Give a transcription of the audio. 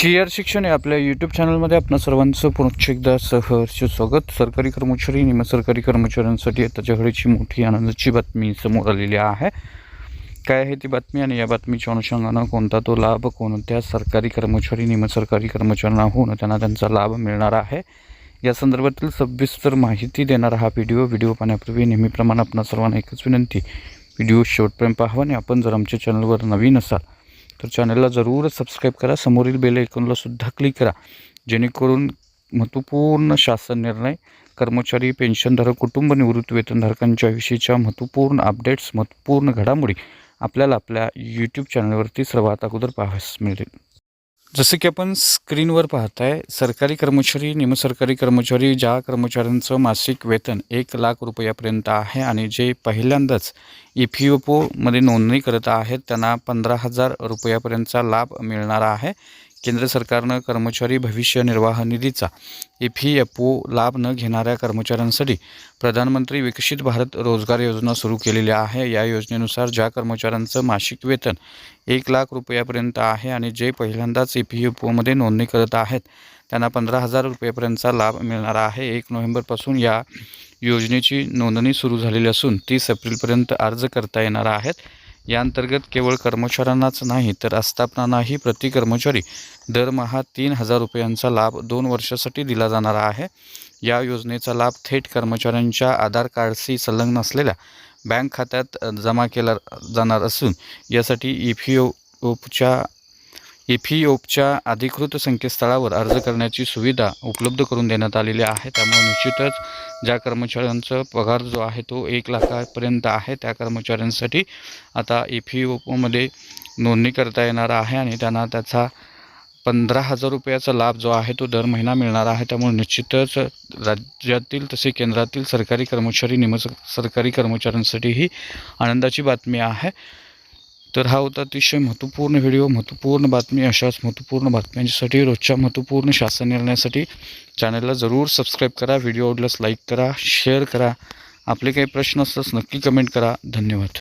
Cheer शिक्षण या आपल्या यूट्यूब चॅनलमध्ये आपणा सर्वांचं पुनश्च एकदा सहर्ष स्वागत. सरकारी कर्मचारी निम सरकारी कर्मचाऱ्यांसाठी त्याच्याकडेची घडीची मोठी आनंदाची बातमी समोर आलेली आहे. काय आहे ती बातमी आणि या बातमीच्या अनुषंगानं कोणता तो लाभ कोणत्या सरकारी कर्मचारी निम सरकारी कर्मचाऱ्यांना होऊन त्यांना त्यांचा लाभ मिळणार आहे? या संदर्भातील सविस्तर माहिती देणारा हा व्हिडिओ व्हिडिओ पाहण्यापूर्वी नेहमीप्रमाणे आपणा सर्वांना एकच विनंती व्हिडिओ शेवटपर्यंत पाहावा आणि आपण जर आमच्या चॅनलवर नवीन असाल तर चॅनलला जरूर सबस्क्राईब करा. समोरील बेल ऐकूनला सुद्धा क्लिक करा. जेणेकरून महत्त्वपूर्ण शासन निर्णय कर्मचारी पेन्शनधारक कुटुंब निवृत्ती वेतनधारकांच्या विषयीच्या महत्त्वपूर्ण अपडेट्स महत्त्वपूर्ण घडामोडी आपल्याला आपल्या यूट्यूब चॅनलवरती सर्वात अगोदर पाहावयास मिळतील. जसं की आपण स्क्रीनवर पाहताय सरकारी कर्मचारी निमसरकारी कर्मचारी ज्या कर्मचाऱ्यांचं मासिक वेतन एक लाख रुपयापर्यंत आहे आणि जे पहिल्यांदाच ई पी एफ ओमध्ये नोंदणी करत आहेत त्यांना पंधरा हजार रुपयापर्यंतचा लाभ मिळणार आहे. केंद्र सरकारनं कर्मचारी भविष्य निर्वाह निधीचा ई पी एफ ओ लाभ न घेणाऱ्या कर्मचाऱ्यांसाठी प्रधानमंत्री विकसित भारत रोजगार योजना सुरू केलेली आहे. या योजनेनुसार ज्या कर्मचाऱ्यांचं मासिक वेतन एक लाख रुपयापर्यंत आहे आणि जे पहिल्यांदाच ई पी एफ ओमध्ये नोंदणी करत आहेत त्यांना पंधरा हजार रुपयापर्यंतचा लाभ मिळणार आहे. एक नोव्हेंबरपासून या योजनेची नोंदणी सुरू झालेली असून तीस एप्रिलपर्यंत अर्ज करता येणार आहेत. या अंतर्गत केवळ कर्मचाऱ्यांनाच नाही तर आस्थापनांनाही प्रति कर्मचारी दरमहा तीन हजार रुपयांचा लाभ दोन वर्षासाठी दिला जाणार आहे. या योजनेचा लाभ थेट कर्मचाऱ्यांच्या आधार कार्डशी संलग्न असलेल्या बँक खात्यात जमा केला जाणार असून यासाठी ई पी ओ ओपच्या पी ओपच्या अधिकृत संकेतस्थळावर अर्ज करण्याची सुविधा उपलब्ध करून देण्यात आलेली आहे. त्यामुळे निश्चितच ज्या कर्मचाऱ्यांचा पगार जो आहे तो एक लाखापर्यंत आहे. त्या कर्मचाऱ्यांसाठी आता ई पी नोंदणी करता येणार आहे आणि त्यांना त्याचा पंधरा हजार रुपयाचा लाभ जो आहे तो दर महिना मिळणार आहे. त्यामुळे निश्चितच राज्यातील तसे केंद्रातील सरकारी कर्मचारी निम सरकारी कर्मचाऱ्यांसाठी ही आनंदाची बातमी आहे. तर हा होता अतिशय महत्त्वपूर्ण व्हिडिओ महत्त्वपूर्ण बातमी अशाच महत्त्वपूर्ण बातम्यांसाठी रोजच्या महत्त्वपूर्ण शासन निर्णयासाठी चॅनलला जरूर सबस्क्राईब करा व्हिडिओ आवडल्यास लाईक करा शेअर करा. आपले काही प्रश्न असल्यास नक्की कमेंट करा. धन्यवाद.